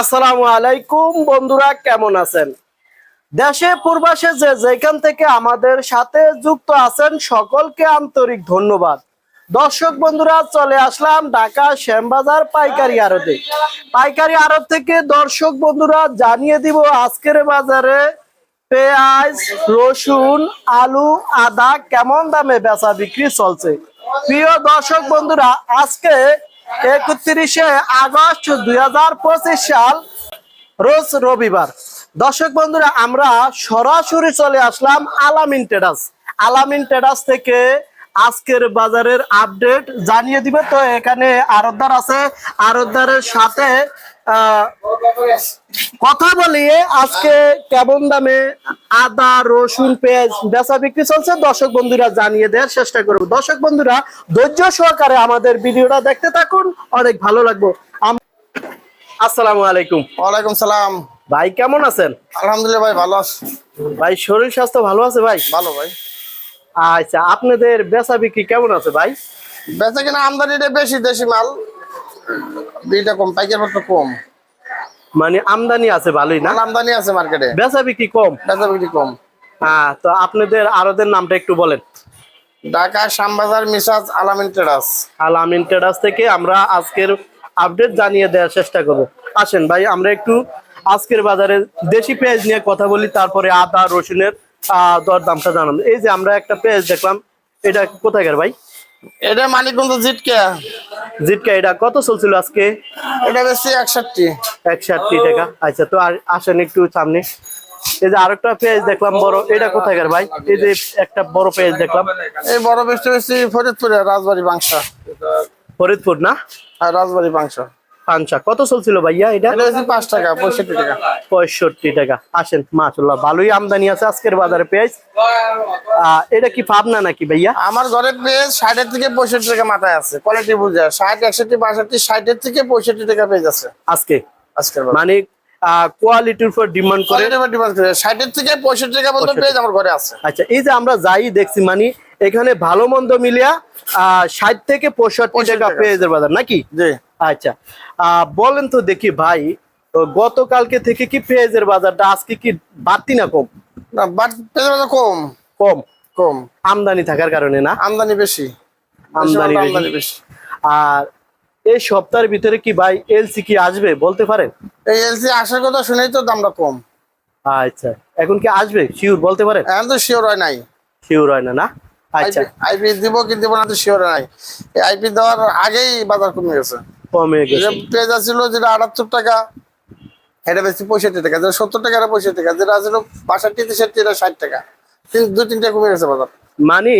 আসসালামু আলাইকুম, বন্ধুরা, কেমন আছেন? দেশে, পূর্বাসে যে যেখান থেকে আমাদের সাথে যুক্ত আছেন, সকলকে আন্তরিক ধন্যবাদ। দর্শক বন্ধুরা, চলে আসলাম ঢাকা শ্যামবাজার পাইকারি আড়তে। পাইকারি আড়ত থেকে দর্শক বন্ধুরা, জানিয়ে দিব আজকের বাজারে পেঁয়াজ, রসুন, আলু, আদা কেমন দামে বেচা বিক্রি চলছে। প্রিয় দর্শক বন্ধুরা, আজকে একত্রিশে আগস্ট দুই সাল, রোজ রবিবার। দর্শক বন্ধুরা, আমরা সরাসরি চলে আসলাম আলামিন টেডাস আলামিন টেডাস থেকে আজকের বাজারের আপডেট জানিয়ে দিবে। তো এখানে আরতদার আছে। আরতদারের সাথে কথা বলিয়ে আজকে কেমন দামে আদা রসুন পেঁয়াজ বেচা বিক্রি চলছে? দর্শক বন্ধুরা জানিয়ে দেওয়ার চেষ্টা করব। দর্শক বন্ধুরা ধৈর্য সহকারে আমাদের ভিডিওটা দেখতে থাকুন। অনেক ভালো লাগবে। আসসালামু আলাইকুম। ওয়ালাইকুম সালাম। ভাই কেমন আছেন? আলহামদুলিল্লাহ ভাই ভালো আছি। ভাই শরীর স্বাস্থ্য ভালো আছে ভাই? ভালো ভাই। আচ্ছা আপনাদের বেচা বিক্রি কেমন আছে ভাই? বেচা কিনা আমদানিটা বেশি দেশি মাল। বিটা কম পাইকার পত্র কম। মানে আমদানি আছে ভালোই না? আমদানি আছে মার্কেটে। বেচা বিক্রি কম? বেচা বিক্রি কম। হ্যাঁ তো আপনাদের আরদের নামটা একটু বলেন। ঢাকা শ্যামবাজার মিসাজ আলামিন ট্রেডার্স। আল আমিন ট্রেডার্স থেকে আমরা আজকের আপডেট জানিয়ে দেওয়ার চেষ্টা করব। আসেন ভাই আমরা একটু আজকের বাজারে দেশি পেঁয়াজ নিয়ে কথা বলি তারপরে আদা রসুনের আহ, দর দামটা জানান এই যে আমরা একটা পেঁয়াজ দেখলাম এটা কোথাকার ভাই? এটা মানিকগঞ্জ জিটকা। জিটকা এটা কত চলছিল আজকে? এটা বেশি একষট্টি। একষট্টি টাকা। আচ্ছা তো আর আসেন একটু সামনে। এই যে আরেকটা পেঁয়াজ দেখলাম বড় এটা কোথাকার ভাই? এই যে একটা বড় পেঁয়াজ দেখলাম। এই বড় পেঁয়াজটা বেশি ফরিদপুরে রাজবাড়ি বাংশা। ফরিদপুর না? আর রাজবাড়ি বাংশা। পাঞ্চা। কত চলছিল ভাইয়া এটা? পাঁচ টাকা পঁয়ষট্টি টাকা। পঁয়ষট্টি টাকা। আসেন মাশাল্লাহ ভালোই আমদানি আছে আজকের বাজারে পেঁয়াজ। এটা কি পাবনা নাকি ভাইয়া? আমার ঘরে পেজ ষাটের থেকে পঁয়ষট্টি টাকা মাথায় আছে কোয়ালিটি বুঝে ষাট একষট্টি বাষট্টি ষাটের থেকে পঁয়ষট্টি টাকা পেজ আছে। আজকে? আজকের মানে কোয়ালিটির উপর ডিমান্ড করে? ডিমান্ড করে। ষাটের থেকে পঁয়ষট্টি টাকা পর্যন্ত পেজ আমার ঘরে আছে। আচ্ছা এই যে আমরা যাই দেখছি মানে এখানে ভালো মন্দ মিলিয়া আহ ষাট থেকে পঁয়ষট্টি 65 টাকা টাকা। পেঁয়াজের বাজার নাকি? জি। আচ্ছা আহ, বলেন তো দেখি ভাই গতকালকে থেকে কি পেঁয়াজের বাজারটা আজকে কি বাড়তি না কম? না বাট পেঁয়াজের বাজার কম। কম? কম। আমদানি থাকার কারণে না? আমদানি বেশি। আমদানি বেশি আর এই সপ্তাহের ভিতরে কি ভাই এলসি কি আসবে বলতে পারেন? এই এলসি আসার কথা শুনেই তো দামটা কম। আচ্ছা এখন কি আসবে? শিওর বলতে পারেন? এখন তো শিওর হয় নাই। শিওর হয় না না? আচ্ছা। আইপি দিব কি দিব না তো শিওর নাই। এই আইপি দেওয়ার আগেই বাজার কমে গেছে। কমে গেছে। ছিল যেটা আটাত্তর টাকা এটা বেশি পঁয়ষট্টি টাকা যেটা সত্তর টাকা এটা পঁয়ষট্টি টাকা যেটা ছিল বাষট্টি তেষট্টি এটা ষাট টাকা। দুই তিনটা কমে গেছে বাজার। মানে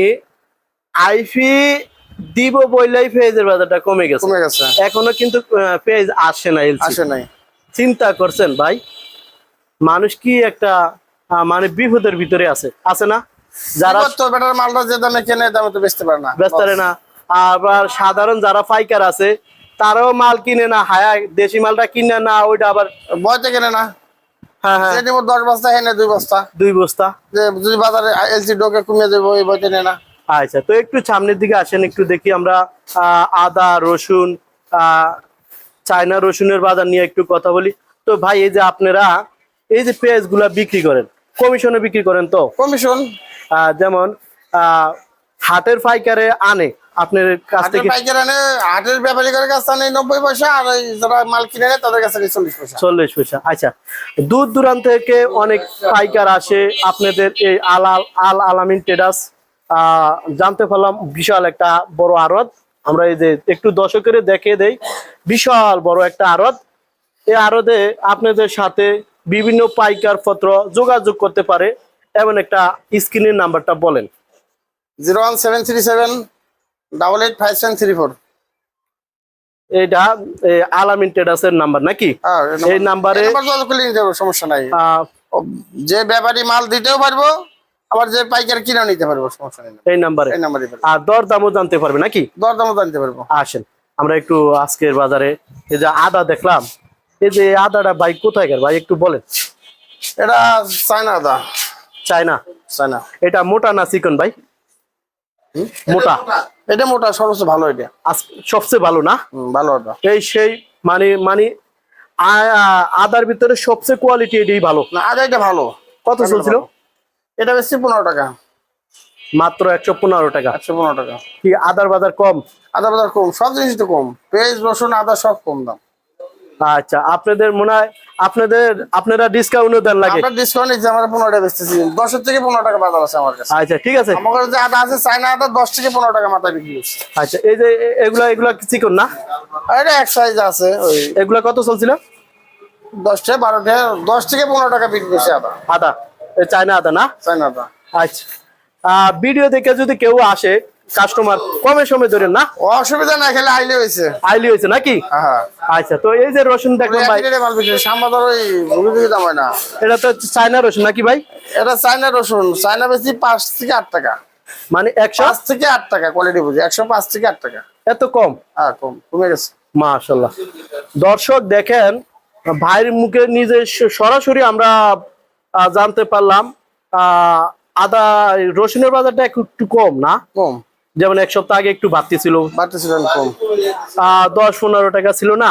আইফি দিব বইলাই পেঁয়াজের বাজারটা কমে গেছে। কমে গেছে। এখনও কিন্তু পেঁয়াজ আসে না আসে নাই। চিন্তা করছেন ভাই? মানুষ কি একটা মানে বিপদের ভিতরে আছে। আছে না? যারা যারা তো বেটার মালটা যে দামে কেনে দামে তো বেচতে পারে না। ব্যস্ত না। আবার সাধারণ যারা পাইকার আছে তারাও মাল কিনে না হায়া দেশি মালটা কিনে না ওইটা আবার বয়তে কেনে না। হ্যাঁ হ্যাঁ। দশ বস্তা হেনে দুই বস্তা। দুই বস্তা। যে যদি বাজারে এলসি ডোকে কমিয়ে দেবো এই বইতে নে না। আচ্ছা তো একটু সামনের দিকে আসেন একটু দেখি আমরা আহ, আদা রসুন চায়না রসুনের বাজার নিয়ে একটু কথা বলি। তো ভাই এই যে আপনারা এই যে পেঁয়াজগুলা বিক্রি করেন কমিশনে বিক্রি করেন তো? কমিশন। আহ, যেমন আহ, হাটের পাইকারে আনে আপনার কাছ থেকে পাইকার আনে হাটের ব্যাপারীদের কাছে নেই নব্বই পয়সা আর যারা মাল কিনে নেয় তাদের কাছে নেই চল্লিশ পয়সা। চল্লিশ পয়সা। আচ্ছা দূর দূরান্ত থেকে অনেক পাইকার আসে আপনাদের এই আল আল- আল আলামিন ট্রেডার্স জানতে পারলাম বিশাল একটা বড় আড়ত। আমরা এই যে একটু দশকের দেখে দেই বিশাল বড় একটা আড়ত। এই আড়তে আপনাদের সাথে বিভিন্ন পাইকার পত্র যোগাযোগ করতে পারে। এমন একটা স্ক্রিনের নাম্বারটা বলেন। Zero one seven three seven double eight five seven three four এটা আলামিন ট্রেডার্সের নাম্বার নাকি? এই নাম্বারে। সমস্যা নাই। যে ব্যাপারী মাল দিতেও পারব আবার যে পাইকার কিনেও নিতে পারব সমস্যা নেই। এই নাম্বারে। এই আর দর দামও জানতে পারবে নাকি? দর দামও জানতে পারব। আসেন আমরা একটু আজকের বাজারে এই যে আদা দেখলাম। এই যে আদাটা ভাই কোথায় গেল? ভাই একটু বলেন। এটা চায়না আদা। চায়না। চায়না। এটা মোটা না চিকন ভাই? মোটা। এটা মোটা সবচেয়ে ভালো এটা। সবচেয়ে ভালো না? ভালো এই সেই মানে মানে আদার ভিতরে সবচেয়ে কোয়ালিটি এটাই ভালো। না আদা এটা ভালো। কত চলছিল? এটা বেশি পনেরো টাকা। মাত্র একশো পনেরো টাকা। একশো পনেরো টাকা। কি আদার বাজার কম? আদার বাজার কম সব জিনিস তো কম। পেঁয়াজ রসুন আদা সব কম দাম। আচ্ছা আপনাদের মনে হয় আপনাদের আপনারা ডিসকাউন্টও দেন লাগে? আমরা ডিসকাউন্ট দিচ্ছি আমরা পনেরো টাকা বেচতেছি। দশের থেকে পনেরো টাকা বাজার আছে আমার কাছে। আচ্ছা ঠিক আছে। আমার কাছে আদা আছে চাইনা আদা দশ থেকে পনেরো টাকা মাথা বিক্রি করছে আচ্ছা এই যে এগুলা এগুলা চিকন না? আর এটা এক সাইজ আছে ওই এগুলা কত চলছিল? দশটা বারোটা দশ থেকে পনেরো টাকা বিক্রি করছে আদা। আদা এই চায়না আদা না? চাইনা আদা। আচ্ছা ভিডিও দেখে যদি কেউ আসে কাস্টমার কমে সময় ধরেন না? অসুবিধা না খেলে আইলে হয়েছে। আইলি হয়েছে নাকি? হ্যাঁ আচ্ছা তো এই যে রসুন দেখলাম ভাই। সাম্বাদার ওই ভুগি দাম হয় না। এটা তো চায়না রসুন নাকি ভাই? এটা চাইনা রসুন। চাইনা বেশি পাঁচ থেকে আট টাকা। মানে একশো? পাঁচ থেকে আট টাকা কোয়ালিটি বুঝি। একশো পাঁচ থেকে আট টাকা। এত কম? হ্যাঁ কম। কমে গেছে। মাশাল্লাহ দর্শক দেখেন ভাইয়ের মুখে নিজে সরাসরি আমরা জানতে পারলাম আহ, আদা রসুনের বাজারটা একটু কম না? কম। যেমন এক সপ্তাহ আগে একটু বাড়তি ছিল। বাড়তে ছিলেন কম। দশ পনেরো টাকা ছিল না?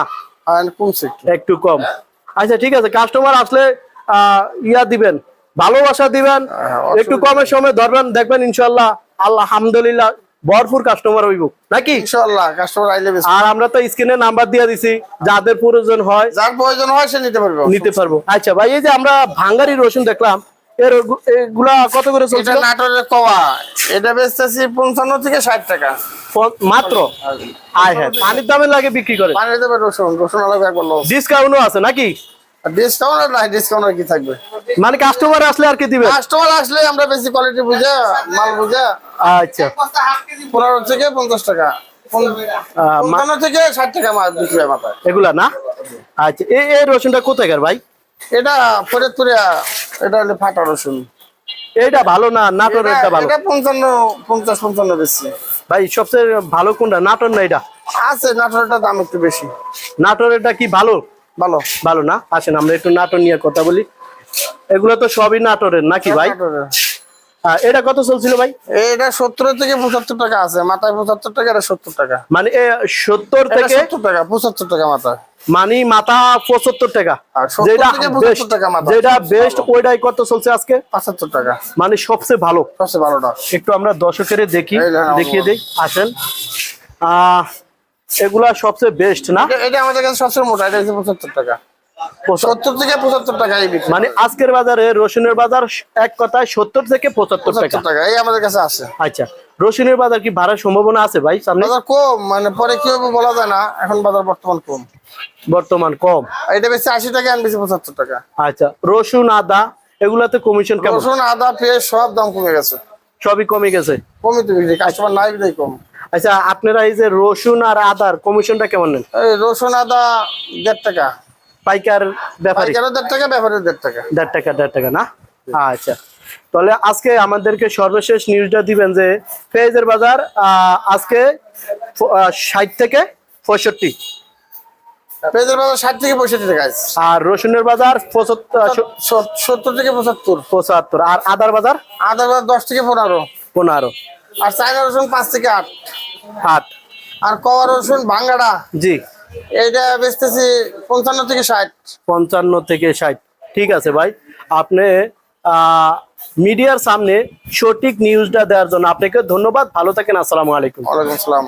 কমছে একটু কম। আচ্ছা ঠিক আছে কাস্টমার আসলে ইয়া দিবেন ভালোবাসা দিবেন হ্যাঁ, একটু কমের সময় ধরবেন দেখবেন ইনশাল্লাহ আল্লাহ আলহামদুলিল্লাহ ভরপুর কাস্টমার হইব। নাকি? ইনশাল্লাহ কাস্টমার আইলে বেশি। আর আমরা তো স্ক্রিনে নাম্বার দিয়ে দিছি যাদের প্রয়োজন হয় যার প্রয়োজন হয় সে নিতে পারবে নিতে পারব। আচ্ছা ভাই এই যে আমরা ভাঙ্গারি রসুন দেখলাম এগুলা কত করে এটা নাটোরের বেচতেছি থেকে ষাট টাকা। মাত্র? আয় হ্যাঁ পানির দামে লাগে বিক্রি করে। পানি দেবে রসুন রসুন আলাদা একবার লস ডিসকাউন্টও আছে নাকি? ডিসকাউন্ট নাই ডিসকাউন্ট কি থাকবে? মানে কাস্টমার আসলে আর কি দিবে? কাস্টমার আসলে আমরা বেশি কোয়ালিটি বুঝে মাল বুঝে। আচ্ছা। পনেরো থেকে পঞ্চাশ টাকা। পন- আহ, মা- পঞ্চান্ন থেকে ষাট টাকা মাল বিক্রি হয় এগুলা না? আচ্ছা এই রসুনটা কোথাকার ভাই? এটা ফরিদপুরে এটা হলো ফাটা রসুন। এইটা ভালো না? নাটোর এটা এটা ভালো। এটা পঞ্চান্ন পঞ্চাশ পঞ্চান্ন বেশি। ভাই সবচেয়ে ভালো কোনটা? নাটোর না এটা? আছে নাটোরটা দাম একটু বেশি। নাটোর এটা কি ভালো? ভালো। ভালো না? আসেন আমরা একটু নাটোর নিয়ে কথা বলি। এগুলো তো সবই নাটোরের নাকি ভাই। এটা কত চলছিল ভাই? এটা সত্তর থেকে পঁচাত্তর টাকা আছে। মাথায় পঁচাত্তর টাকা এটা সত্তর টাকা। মানে সত্তর এটা থেকে সত্তর টাকা পঁচাত্তর টাকা মাথায়। মানে মাথা পঁচাত্তর টাকা। যেটা বেস্ট যেটা বেস্ট ওইটাই কত চলছে আজকে? পঁচাত্তর টাকা। মানে সবচেয়ে ভালো। সবচেয়ে ভালোটা একটু আমরা দর্শকের দেখি দেখিয়ে দিই আসেন। আহ এগুলা সবচেয়ে বেস্ট না? এটা আমাদের কাছে সবচেয়ে মোটা এটা হচ্ছে পঁচাত্তর টাকা। সত্তর থেকে পঁচাত্তর টাকা মানে আজকের বাজারে রসুনের বাজার এক কথায় সত্তর থেকে পঁচাত্তর টাকা। টাকা এই আমাদের কাছে আছে। আচ্ছা রসুনের বাজার কি বাড়ার সম্ভাবনা আছে ভাই সামনে? বাজার কম মানে পরে কি হবে বলা যায় না এখন বাজার বর্তমান কম। বর্তমান কম। এটা বেশি আশি টাকা আর বেশি পঁচাত্তর টাকা। আচ্ছা রসুন আদা এগুলাতে কমিশন কেমন? রসুন আদা পেঁয়াজ সব দাম কমে গেছে। সবই কমে গেছে? কমই তো বিক্রি কাস্টমার নাই বিদায় কম। আচ্ছা আপনারা এই যে রসুন আর আদার কমিশনটা কেমন নেন? রসুন আদা দেড় টাকা। পাইকার ব্যাপারী? দেড় টাকা ব্যাপারের দেড় টাকা। দেড় টাকা দেড় টাকা না? আচ্ছা। তাহলে আজকে আমাদেরকে সর্বশেষ নিউজটা দিবেন যে পেঁয়াজের বাজার আজকে ষাট থেকে পঁয়ষট্টি। পেঁয়াজের বাজার ষাট থেকে পঁয়ষট্টি টাকা আর রসুনের বাজার সত্তর থেকে পঁচাত্তর। পঁচাত্তর। আর আদার বাজার? আদার বাজার দশ থেকে পনেরো। পনেরো। আর চায়না রসুন পাঁচ থেকে আট। আট। আর কওয়া রসুন ভাঙ্গাড়া জি। এইটা বেচতেছি পঞ্চান্ন থেকে ষাট। পঞ্চান্ন থেকে ষাট। ঠিক আছে ভাই আপনি মিডিয়ার সামনে সঠিক নিউজটা দেওয়ার জন্য আপনাকে ধন্যবাদ। ভালো থাকেন আসসালামু আলাইকুম। ওয়ালাইকুম আসসালাম।